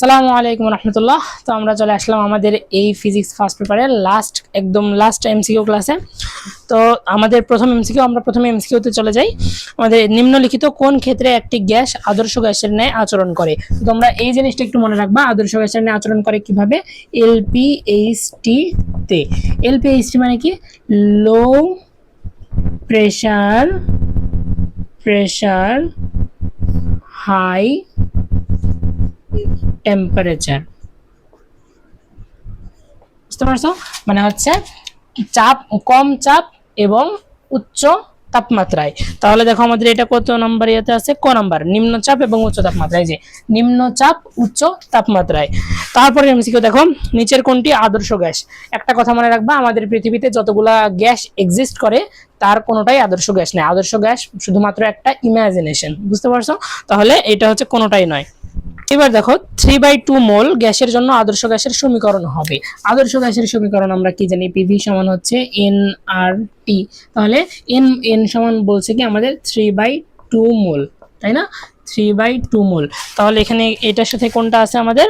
সালামু আলাইকুম রহমতুল্লাহ। তো আমরা চলে আসলাম আমাদের এই ফিজিক্স ফার্স্ট পেপারের লাস্ট একদম লাস্ট এমসিকিউ ক্লাসে তো আমাদের প্রথম এমসিকিউ আমরা প্রথমে এমসিকিউতে চলে যাই। আমাদের নিম্নলিখিত কোন ক্ষেত্রে একটি গ্যাস আদর্শ গ্যাসের ন্যায় আচরণ করে? তোমরা এই জিনিসটা একটু মনে রাখবা, আদর্শ গ্যাসের ন্যায় আচরণ করে কীভাবে? এলপিএইচটি তে। এলপিএইচটি মানে কি? Low pressure pressure high temperature বুঝতে পারছ? মানে হচ্ছে চাপ, কম চাপ এবং উচ্চ তাপমাত্রায়। তাহলে দেখো আমাদের এটা কত নম্বর ইয়েতে আছে? ক নাম্বার। নিম্নচাপ এবং উচ্চ তাপমাত্রায়। যে নিম্নচাপ উচ্চ তাপমাত্রায়। তারপরে এমসিকিউ দেখো, নিচের কোনটি? আদর্শ গ্যাস। একটা কথা মনে রাখবা, আমাদের পৃথিবীতে যতগুলা গ্যাস এক্সিস্ট করে, তার কোনোটাই আদর্শ গ্যাস নেই। আদর্শ গ্যাস শুধুমাত্র একটা ইমাজিনেশন বুঝতে পারছ? তাহলে এটা হচ্ছে কোনোটাই নয়। এবার দেখো থ্রি বাই টু মোল গ্যাসের জন্য আদর্শ গ্যাসের সমীকরণ হবে। আদর্শ গ্যাসের সমীকরণ আমরা কি জানি? পিভি সমান হচ্ছে এন আর টি তাহলে এন এন সমান বলছে কি? আমাদের থ্রি বাই টু মোল তাই না? থ্রি বাই টু মোল তাহলে এখানে এটার সাথে কোনটা আছে আমাদের?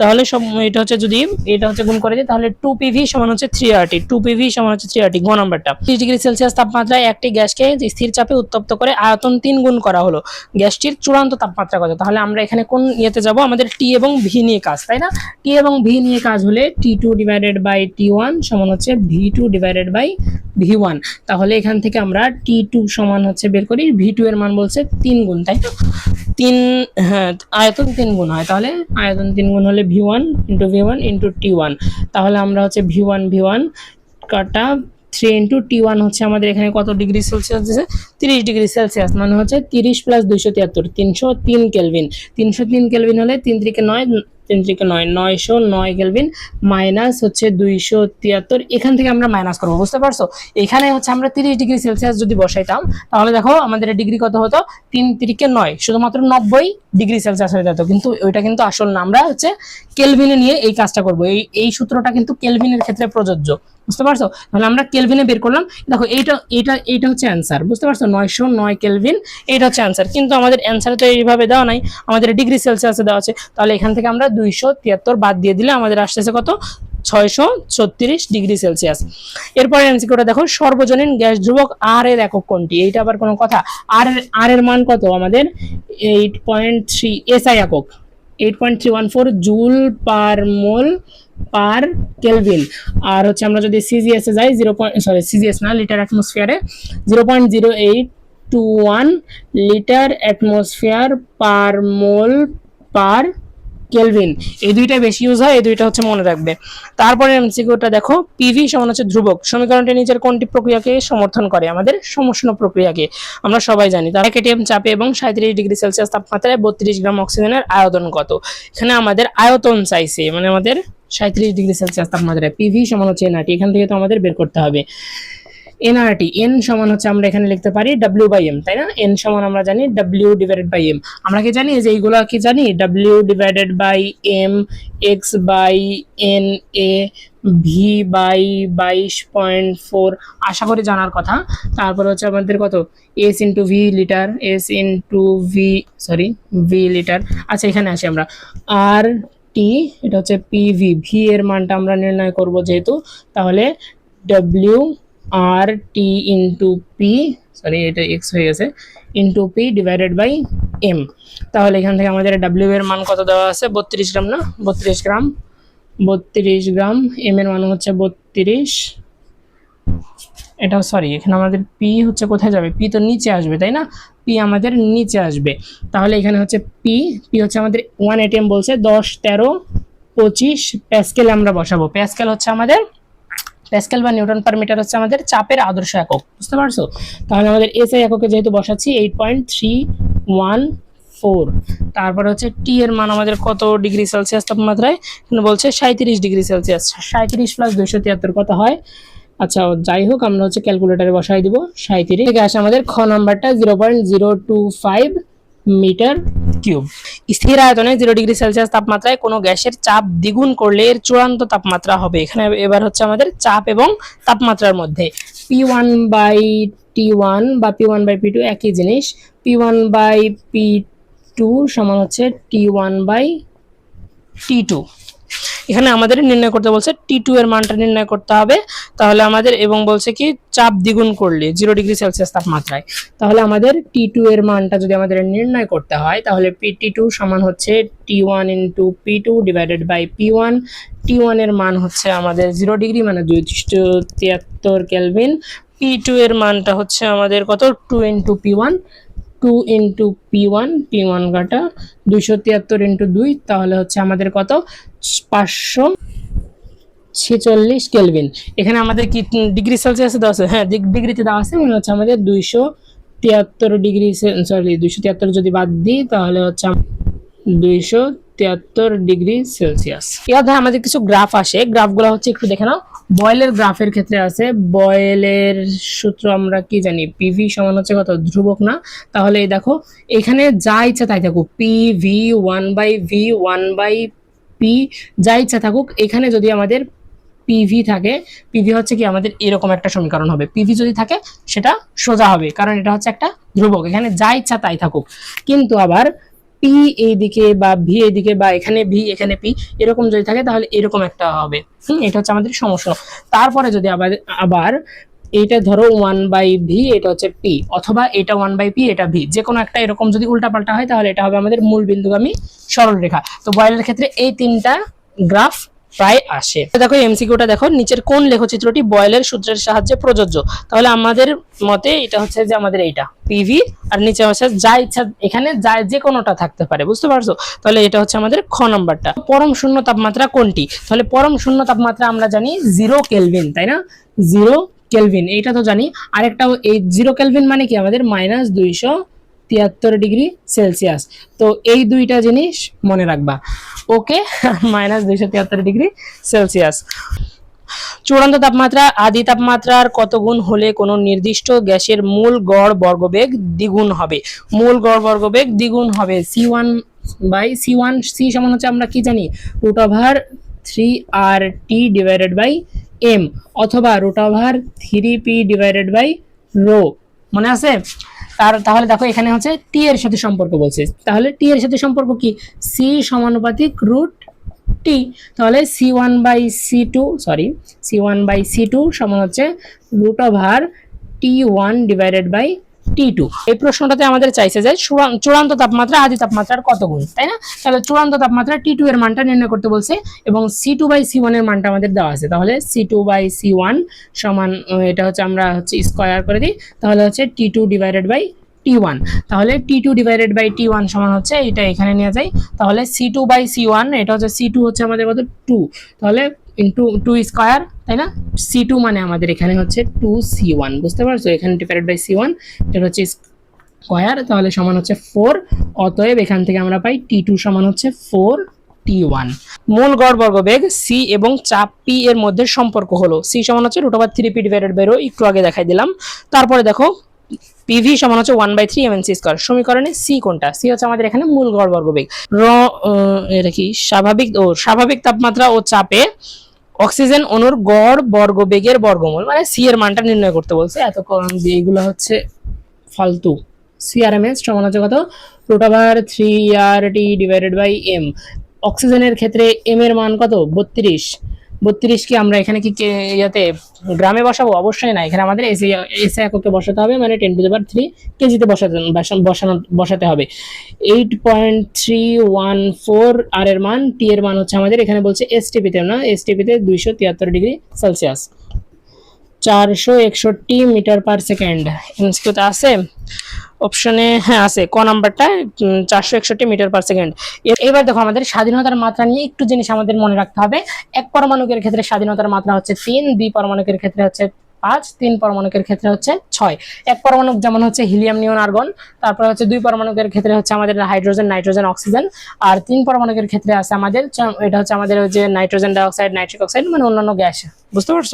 তাহলে সব, এটা হচ্ছে যদি, এটা হচ্ছে গুণ করে দিই, তাহলে টু পিভি সমান হচ্ছে থ্রি আরটি টু পিভি সমান হচ্ছে থ্রি আরটি গ নাম্বারটা। ত্রিশ ডিগ্রি সেলসিয়াস তাপমাত্রায় একটি গ্যাসকে স্থির চাপে উত্তপ্ত করে আয়তন তিন গুণ করা হলো। গ্যাসটির চূড়ান্ত তাপমাত্রা কত? তাহলে আমরা এখানে কোন ইয়েতে যাব? আমাদের টি এবং ভি নিয়ে কাজ, তাই না? টি এবং ভি নিয়ে কাজ হলে T two divided by T one সমান হচ্ছে V two divided by V one তাহলে এখান থেকে আমরা টি টু সমান হচ্ছে বের করি ভি টু এর মান বলছে তিন গুণ, তাই না তিন হ্যাঁ আয়তন তিন গুণ হয়। তাহলে আয়তন তিন গুণ হলে V one into V one into T one. তাহলে আমরা হচ্ছে ভি ওয়ান ভি ওয়ান কাটা থ্রি ইন্টু টি ওয়ান হচ্ছে আমাদের এখানে কত ডিগ্রি সেলসিয়াস দিচ্ছে তিরিশ ডিগ্রি সেলসিয়াস মানে হচ্ছে তিরিশ প্লাস দুইশো তিয়াত্তর, তিনশো তিন কেলভিন তিনশো তিন কেলভিন হলে তিন ত্রিকে নয় তিন থেকে নয়, নয়শো নয় কেলভিন, মাইনাস হচ্ছে দুইশো তিয়াত্তর। এখান থেকে আমরা মাইনাস করব, বুঝতে পারছ? এখানে হচ্ছে আমরা তিরিশ ডিগ্রি সেলসিয়াস যদি বসাইতাম, তাহলে দেখো আমাদের ডিগ্রি কত হতো? তিন তিরিকে নয়, শুধুমাত্র নব্বই ডিগ্রি সেলসিয়াস হয়ে যেত। কিন্তু ওইটা কিন্তু আসল না। আমরা হচ্ছে কেলভিনে নিয়ে এই কাজটা করব। এই এই সূত্রটা কিন্তু কেলভিনের ক্ষেত্রে প্রযোজ্য। বুঝতে পারছ? তাহলে আমরা কেলভিনে বের করলাম। দেখো, এইটা এইটা এইটা হচ্ছে অ্যান্সার বুঝতে পারছ? নয়শো নয় কেলভিন, এইটা হচ্ছে অ্যান্সার কিন্তু আমাদের অ্যান্সার তো এইভাবে দেওয়া নাই, আমাদের ডিগ্রি সেলসিয়াসে দেওয়া আছে। তাহলে এখান থেকে আমরা দুইশো তিয়াত্তর বাদ দিয়ে দিলে আমাদের আসতেছে কত? ছয়শো ছত্রিশ ডিগ্রি সেলসিয়াস এরপরে এমসিকিউটা দেখো, সর্বজনীন গ্যাস ধ্রুবক আর এর একক কোনটি? এইটা আবার কোনো কথা। আর এর আর এর মান কত? আমাদের এইট পয়েন্ট থ্রি এসআই একক। Eight point three one four joule per mole per kelvin আর হচ্ছে আমরা যদি সিজিএস এ যাই জিরো পয়েন্ট সরি সিজিএস না litre অ্যাটমসফিয়ারে zero point zero eight two one litre atmosphere per mole per kelvin এই দুইটা বেশি ইউজ হয়, এই দুইটা হচ্ছে মনে রাখবে। তারপরে এমসিকিউটা দেখো পিভি সমান হচ্ছে ধ্রুবক। সমীকরণটি নিচের কোনটি প্রক্রিয়াকে সমর্থন করে? আমাদের সমষ্ণ প্রক্রিয়াকে। আমরা সবাই জানি, তার কেটিএম চাপে এবং সাঁত্রিশ ডিগ্রি সেলসিয়াস তাপমাত্রায় বত্রিশ গ্রাম অক্সিজেনের আয়তন কত? এখানে আমাদের আয়তন চাইছে মানে আমাদের সাঁত্রিশ ডিগ্রি সেলসিয়াস তাপমাত্রায়। পিভি সমান হচ্ছে এনআরটি এখান থেকে তো আমাদের বের করতে হবে। এনআরটি এন সমান হচ্ছে আমরা এখানে লিখতে পারি ডাব্লিউ বাই এম তাই না? এন সমান আমরা জানি ডাব্লিউ ডিভাইডেড বাই এম আমরা কি জানি? যে এইগুলো কি জানি? W divided by M X by N A V by বাইশ পয়েন্ট ফোর আশা করি জানার কথা। তারপর হচ্ছে আমাদের কত? S into V litre S into V sorry V litre আচ্ছা এখানে আসি আমরা। আর টি এটা হচ্ছে পিভি ভি ভি এর মানটা আমরা নির্ণয় করব যেহেতু। তাহলে W R T into P sorry এটা এক্স হয়ে গেছে into P divided by M তাহলে এখান থেকে আমাদের ডাব্লিউ এর মান কত দেওয়া আছে? বত্রিশ গ্রাম না? বত্রিশ গ্রাম। বত্রিশ গ্রাম এম এর মান হচ্ছে বত্রিশ। এটা সরি এখানে আমাদের পি হচ্ছে কোথায় যাবে? পি তো নিচে আসবে, তাই না? পি আমাদের নিচে আসবে। তাহলে এখানে হচ্ছে পি পি হচ্ছে আমাদের ওয়ান এটিএম বলছে, দশ, তেরো, পঁচিশ, প্যাসকেল আমরা বসাবো। প্যাসকেল হচ্ছে আমাদের প্যাসকেল বা নিউটন পার মিটার হচ্ছে আমাদের চাপের আদর্শ একক, বুঝতে পারছ? তাহলে আমাদের এসআই এককে যেহেতু বসাচ্ছি eight point three one four তারপরে হচ্ছে টি এর মান আমাদের কত ডিগ্রি সেলসিয়াস তাপমাত্রায়? বলছে সাঁত্রিশ ডিগ্রি সেলসিয়াস। সাঁত্রিশ প্লাস দুইশো তিয়াত্তর কত হয়। আচ্ছা যাই হোক, আমরা হচ্ছে ক্যালকুলেটারে বসাই দিব সাঁত্রিশ থেকে আসে আমাদের খ নাম্বারটা zero point zero two five metre cube. স্থির আয়তনে জিরো ডিগ্রি সেলসিয়াস তাপমাত্রায় কোনো গ্যাসের চাপ দ্বিগুণ করলে এর চূড়ান্ত তাপমাত্রা হবে। এখানে এবার হচ্ছে আমাদের চাপ এবং তাপমাত্রার মধ্যে। P one by T one বা P one by P two একই জিনিস। P one by P two সমান হচ্ছে T one by T two এখানে আমাদের নির্ণয় করতে বলছে টি টু এর মানটা নির্ণয় করতে হবে। তাহলে আমাদের, এবং বলছে কি, চাপ দ্বিগুণ করলে জিরো ডিগ্রি সেলসিয়াস তাপমাত্রায়। তাহলে আমাদের টি টু এর মানটা যদি আমাদের নির্ণয় করতে হয়, তাহলে পি টি টু সমান হচ্ছে T one into P two divided by P one T ওয়ানের মান হচ্ছে আমাদের জিরো ডিগ্রি মানে দুইশো তিয়াত্তর কেলভিন পি টু এর মানটা হচ্ছে আমাদের কত? Two into P one two into P one P one কাটা দুইশো তিয়াত্তর ইন্টু দুই, তাহলে হচ্ছে আমাদের কত? পাঁচশো ছেচল্লিশ কেলভিন। এখানে আমাদের কি ডিগ্রি সেলসিয়াসে দেওয়া আছে? হ্যাঁ ডিগ- ডিগ্রিতে দেওয়া আছে মানে হচ্ছে আমাদের দুইশো তিয়াত্তর ডিগ্রি সরি দুইশো তিয়াত্তর যদি বাদ দিই, তাহলে হচ্ছে দুইশো তিয়াত্তর ডিগ্রি সেলসিয়াস। এবার ধর আমাদের কিছু গ্রাফ আসে। গ্রাফগুলো হচ্ছে একটু দেখে নাও। বয়েলের গ্রাফের ক্ষেত্রে আছে, বয়েলের সূত্র আমরা কি জানি? পিভি সমান হচ্ছে কত? ধ্রুবক না? তাহলে এই দেখো, এখানে যা ইচ্ছা তাই থাকুক। P V one by V one by P যা ইচ্ছা থাকুক। এখানে যদি আমাদের পিভি থাকে পিভি হচ্ছে কি? আমাদের এরকম একটা সমীকরণ হবে। পিভি যদি থাকে, সেটা সোজা হবে। কারণ এটা হচ্ছে একটা ধ্রুবক। এখানে যা ইচ্ছা তাই থাকুক। কিন্তু আবার পি এইদিকে বা ভি এইদিকে বা এখানে ভি এখানে পি এরকম যদি থাকে তাহলে এরকম একটা হবে। হুম, এটা হচ্ছে আমাদের সমস্যা। তারপরে যদি আবার আবার এইটা ধরো ওয়ান বাই ভি এটা হচ্ছে পি অথবা এটা ওয়ান বাই পি এটা ভি যে কোনো একটা এরকম যদি উল্টাপাল্টা হয় তাহলে এটা হবে আমাদের মূল বিন্দুগামী সরলরেখা। তো বয়েলের ক্ষেত্রে এই তিনটা গ্রাফ প্রায় আসে। দেখো এমসিকিউটা দেখো, নিচের কোন লেখচিত্রটি বয়েলের সূত্রের সাহায্যে প্রযোজ্য? তাহলে আমাদের মতে এটা হচ্ছে যে আমাদের এইটা পিভি আর নিচে হচ্ছে যা ইচ্ছা, এখানে যা, যে কোনোটা থাকতে পারে, বুঝতে পারছ? তাহলে এটা হচ্ছে আমাদের খ নাম্বারটা। পরম শূন্য তাপমাত্রা কোনটি? তাহলে পরম শূন্য তাপমাত্রা আমরা জানি জিরো কেলভিন তাই না? জিরো কেলভিন এইটা তো জানি। আরেকটা এই জিরো কেলভিন মানে কি? আমাদের মাইনাস দুইশো তিয়াত্তর ডিগ্রি সেলসিয়াস। তো এই দুইটা জিনিস মনে রাখবা। ওকে, মাইনাস দুইশো তিয়াত্তর ডিগ্রি সেলসিয়াস। চূড়ান্ত তাপমাত্রা, আদি তাপমাত্রার কত গুণ হলে কোনো নির্দিষ্ট গ্যাসের মূল গড় বর্গবেগ দ্বিগুণ হবে? মূল গড় বর্গবেগ দ্বিগুণ হবে C one by C one C সমান হচ্ছে আমরা কি জানি? Root over three R T divided by M অথবা root over three P divided by rho মনে আছে? তার তাহলে দেখো এখানে হচ্ছে টি এর সাথে সম্পর্ক বলছে। তাহলে টি এর সাথে সম্পর্ক কি? সি সমানুপাতিক রুট টি তাহলে C one by C two sorry C one by C two সমান হচ্ছে root over T one divided by T two এই প্রশ্নটাতে আমাদের চাইছে যে চূড়ান্ত তাপমাত্রা, আদি তাপমাত্রার কত গুণ, তাই না? তাহলে চূড়ান্ত তাপমাত্রা টি টু এর মানটা নির্ণয় করতে বলছে এবং সি টু বাই সি ওয়ানের মানটা আমাদের দেওয়া আছে। তাহলে C two by C one সমান এটা হচ্ছে আমরা হচ্ছে স্কোয়ার করে দিই। তাহলে হচ্ছে T two divided by T one তাহলে T two divided by T one সমান হচ্ছে, এটা এখানে নিয়ে যাই। তাহলে C two by C one এটা হচ্ছে সি টু হচ্ছে আমাদের কত? টু তাহলে ইন্টু টু স্কোয়ার তাই না? সি টু মানে আমাদের এখানে হচ্ছে টু সি ওয়ান বুঝতে পারছ? এখানে ডিভাইডেড বাই সি ওয়ান এটা হচ্ছে স্কোয়ার তাহলে সমান হচ্ছে ফোর অতএব এখান থেকে আমরা পাই টি টু সমান হচ্ছে ফোর টি ওয়ান মূল গড় বর্গবেগ সি এবং চাপ পি এর মধ্যে সম্পর্ক হলো। সি সমান হচ্ছে root over three P divided by rho একটু আগে দেখাই দিলাম। তারপরে দেখো পিভি সমান হচ্ছে one by three M C square সমীকরণে সি কোনটা? সি হচ্ছে আমাদের এখানে মূল গড় বর্গবেগ। র এটা কি? স্বাভাবিক, ও, স্বাভাবিক তাপমাত্রা ও চাপে অক্সিজেন অণুর গড় বর্গবেগের বর্গমূল মানে সি এর মানটা নির্ণয় করতে বলছে। এত এইগুলো হচ্ছে ফালতু। সিআরএমএস সমান হচ্ছে কত? Root over three R T divided by M অক্সিজেনের ক্ষেত্রে এম এর মান কত? বত্রিশ। বত্রিশ কি আমরা এখানে কি ইয়াতে গ্রামে বসাবো? অবশ্যই না। এখানে আমাদের এসি এসে এককে বসাতে হবে মানে টেন টু দি থ্রি কেজিতে বসাতে বসা- বসানো, বসাতে হবে। Eight point three one four R এর মান টি এর মান হচ্ছে আমাদের এখানে বলছে এসটিপিতে না? এসটিপিতে দুইশো তিয়াত্তর ডিগ্রি সেলসিয়াস চারশো একষট্টি মিটার পার সেকেন্ড। এমসিকিউতে আছে? অপশনে হ্যাঁ আছে। ক নাম্বারটা? চারশো একষট্টি মিটার পার সেকেন্ড। এবার দেখো, আমাদের স্বাধীনতার মাত্রা নিয়ে একটু জিনিস আমাদের মনে রাখতে হবে। এক পরমাণুকের ক্ষেত্রে স্বাধীনতার মাত্রা হচ্ছে তিন, দুই পরমাণুকের ক্ষেত্রে হচ্ছে পাঁচ, তিন পরমাণুকের ক্ষেত্রে হচ্ছে ছয়। এক পরমাণু যেমন হচ্ছে হিলিয়াম নিয়ন আর্গন, তারপর হচ্ছে দুই পরমাণুকের ক্ষেত্রে হচ্ছে আমাদের হাইড্রোজেন, নাইট্রোজেন, অক্সিজেন, আর তিন পরমাণুকের ক্ষেত্রে আছে আমাদের এটা হচ্ছে আমাদের যে নাইট্রোজেন ডাইঅক্সাইড, নাইট্রিক অক্সাইড মানে অন্যান্য গ্যাস, বুঝতে পারছ?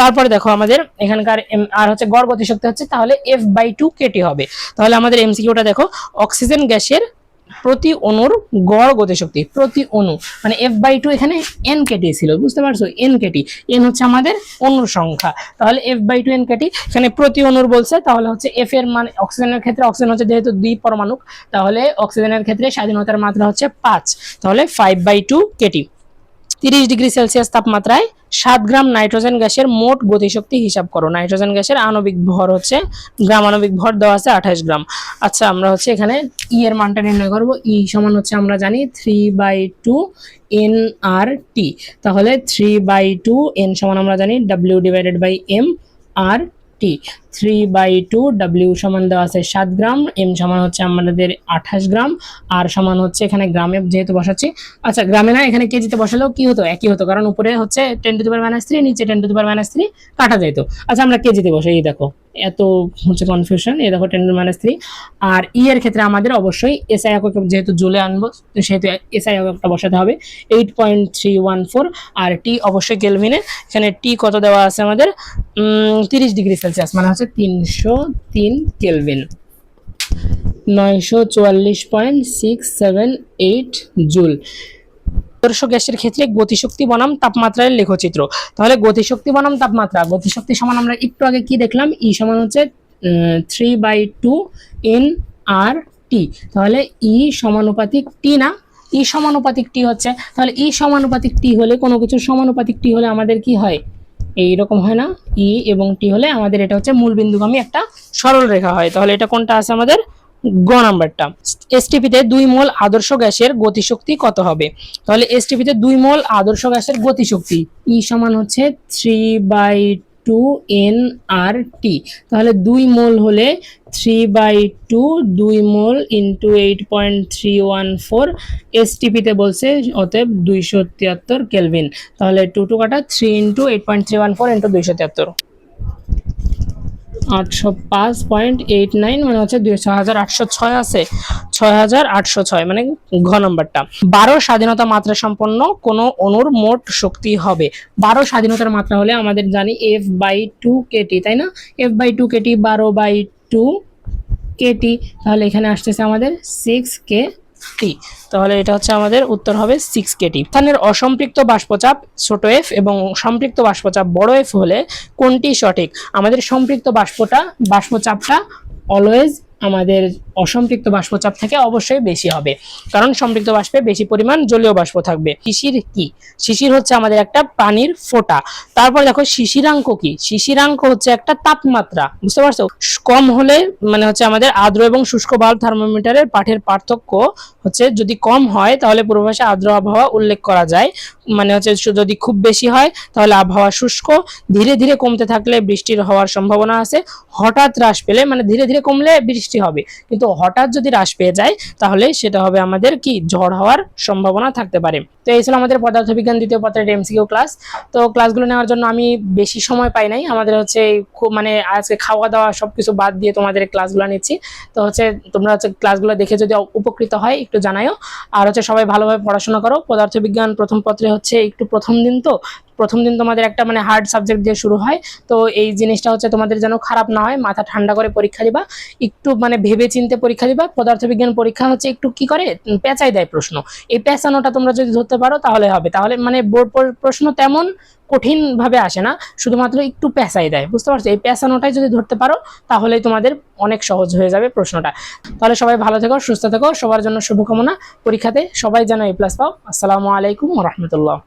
তারপরে দেখো আমাদের এখানকার আর হচ্ছে গড় গতিশক্তি হচ্ছে তাহলে এফ বাই টু কেটি হবে। তাহলে আমাদের এমসিকিউটা দেখো, অক্সিজেন গ্যাসের প্রতি অণুর গড় গতিশক্তি, প্রতি অণু মানে এফ বাই টু এখানে এন কেটি ছিল, বুঝতে পারছ? এন কেটি এন হচ্ছে আমাদের অণুর সংখ্যা। তাহলে F by two N KT এখানে প্রতি অনুর বলছে, তাহলে হচ্ছে এফ এর মানে অক্সিজেনের ক্ষেত্রে অক্সিজেন হচ্ছে যেহেতু দুই পরমাণু তাহলে অক্সিজেনের ক্ষেত্রে স্বাধীনতার মাত্রা হচ্ছে পাঁচ। তাহলে ফাইভ বাই টু কেটি তিরিশ ডিগ্রি সেলসিয়াস তাপমাত্রায় সাত গ্রাম নাইট্রোজেন গ্যাসের মোট গতিশক্তি হিসাব করো। নাইট্রোজেন গ্যাসের আণবিক ভর হচ্ছে গ্রাম আণবিক ভর দেওয়া আছে আঠাশ গ্রাম। আচ্ছা আমরা হচ্ছে এখানে ই এর মানটা নির্ণয় করব। ই সমান হচ্ছে আমরা জানি three by two N R T তাহলে থ্রি বাই টু এন সমান আমরা জানি W divided by M R T three by two W সমান দেওয়া আছে সাত গ্রাম এম সমান হচ্ছে আমাদের আঠাশ গ্রাম আর সমান হচ্ছে এখানে গ্রামে যেহেতু বসাচ্ছি। আচ্ছা গ্রামে না, এখানে কেজিতে বসালেও কি হতো? একই হতো, কারণ উপরে হচ্ছে ten to the power minus three নিচে ten to the power minus three কাটা যেত। আচ্ছা আমরা কেজিতে বসাই এই দেখো। এত হচ্ছে কনফিউশন এ দেখো টেন মাইনাস থ্রি আর ই এর ক্ষেত্রে আমাদের অবশ্যই এসআই একক যেহেতু জুলে আনব সেহেতু এসআই এককটা বসাতে হবে। Eight point three one four R T অবশ্যই কেলভিনে এখানে টি কত দেওয়া আছে আমাদের? তিরিশ ডিগ্রি সেলসিয়াস মানে হচ্ছে তিনশো তিন কেলভিন নয়শো চুয়াল্লিশ point six seven eight joule. আদর্শ গ্যাসের ক্ষেত্রে গতিশক্তি বনাম তাপমাত্রার লেখচিত্র। তাহলে গতিশক্তি বনাম তাপমাত্রা, গতিশক্তি সমান আমরা একটু আগে কি দেখলাম? ই সমান হচ্ছে three by two N R T তাহলে ই সমানুপাতিক টি না? ই সমানুপাতিক টি হচ্ছে। তাহলে ই সমানুপাতিক টি হলে কোনো কিছুর সমানুপাতিক টি হলে আমাদের কি হয়? এইরকম হয় না? ই এবং টি হলে আমাদের এটা হচ্ছে মূল বিন্দুগামী একটা সরল রেখা হয়। তাহলে এটা কোনটা আছে আমাদের? গ নাম্বারটা। এসটিপিতে দুই মোল আদর্শ গ্যাসের গতিশক্তি কত হবে? তাহলে এসটিপিতে দুই মোল আদর্শ গ্যাসের গতিশক্তি ই সমান হচ্ছে three by two N R T তাহলে দুই মোল হলে থ্রি বাই টু দুই mole into eight point three one four এসটিপিতে বলছে, অতএব দুইশো তিয়াত্তর কেলভিন তাহলে টু টু কাটা three into eight point three one four into দুইশো তিয়াত্তর। আটশো পাঁচ পয়েন্ট এইট নাইন মানে হচ্ছে দুই ছয় হাজার আটশো ছয় আছে। ছয় হাজার আটশো ছয় মানে ঘ নম্বরটা। বারো স্বাধীনতা মাত্রা সম্পন্ন কোনো অণুর মোট শক্তি হবে। বারো স্বাধীনতার মাত্রা হলে আমাদের জানি এফ বাই টু কেটি তাই না? এফ বাই টু কেটি বারো বাই টু কেটি তাহলে এখানে আসতেছে আমাদের সিক্স কে টি তাহলে এটা হচ্ছে আমাদের উত্তর হবে সিক্স কেটি স্থানের অসম্পৃক্ত বাষ্পচাপ ছোট এফ এবং সম্পৃক্ত বাষ্পচাপ বড় এফ হলে কোনটি সঠিক? আমাদের সম্পৃক্ত বাষ্পটা, বাষ্পচাপটা অলওয়েজ আমাদের অসম্পৃক্ত বাষ্পচাপ থেকে অবশ্যই বেশি হবে। কারণ সম্পৃক্ত বাষ্পে বেশি পরিমাণ জলীয় বাষ্প থাকবে। শিশির কি? শিশির হচ্ছে আমাদের একটা পানির ফোঁটা। তারপর দেখো শিশিরাঙ্ক কি? শিশিরাঙ্ক হচ্ছে একটা তাপমাত্রা। বুঝতে পারছ? কম হলে মানে হচ্ছে আমাদের আর্দ্র এবং শুষ্ক বাল্ব থার্মোমিটারের পাঠের পার্থক্য হচ্ছে যদি কম হয় তাহলে পূর্বাভাসে আর্দ্র আবহাওয়া উল্লেখ করা যায়। মানে হচ্ছে যদি খুব বেশি হয় তাহলে আবহাওয়া শুষ্ক। ধীরে ধীরে কমতে থাকলে বৃষ্টির হওয়ার সম্ভাবনা আছে। হঠাৎ হ্রাস পেলে মানে ধীরে ধীরে কমলে বৃষ্টি হবে। কিন্তু হঠাৎ যদি হ্রাস পেয়ে যায়, তাহলে সেটা হবে আমাদের কি? ঝড় হওয়ার সম্ভাবনা থাকতে পারে। তো এই ছিল আমাদের পদার্থবিজ্ঞান দ্বিতীয় পত্রের এমসিকিউ ক্লাস তো ক্লাসগুলো নেওয়ার জন্য আমি বেশি সময় পাই নাই। আমাদের হচ্ছে খুব মানে আজকে খাওয়া দাওয়া সবকিছু বাদ দিয়ে তোমাদের ক্লাসগুলো নিচ্ছি। তো হচ্ছে তোমরা হচ্ছে ক্লাসগুলো দেখে যদি উপকৃত হয়, একটু জানাইও আর হচ্ছে সবাই ভালোভাবে পড়াশোনা করো। পদার্থবিজ্ঞান প্রথম পত্রে হচ্ছে একটু প্রথম দিন তো প্রথম দিন তোমাদের একটা মানে হার্ড সাবজেক্ট দিয়ে শুরু হয়। তো এই জিনিসটা হচ্ছে তোমাদের যেন খারাপ না হয়, মাথা ঠান্ডা করে পরীক্ষা দিবা, একটু মানে ভেবে চিনতে পরীক্ষা দিবা, পদার্থবিজ্ঞান পরীক্ষা হচ্ছে একটু কি করে? পেঁচাই দেয় প্রশ্ন। এই পেঁচানোটা তোমরা যদি ধরতে পারো তাহলে হবে। তাহলে মানে বোর্ড প্রশ্ন তেমন কঠিন ভাবে আসে না, শুধুমাত্র একটু পেঁচাই দেয়। বুঝতে পারছ? এই পেঁচানোটাই যদি ধরতে পারো তাহলেই তোমাদের অনেক সহজ হয়ে যাবে প্রশ্নটা। তাহলে সবাই ভালো থেকো, সুস্থ থেকো, সবার জন্য শুভকামনা। পরীক্ষাতে সবাই যেন এ প্লাস পাও। আসসালামু আলাইকুম রহমতুল্লাহ।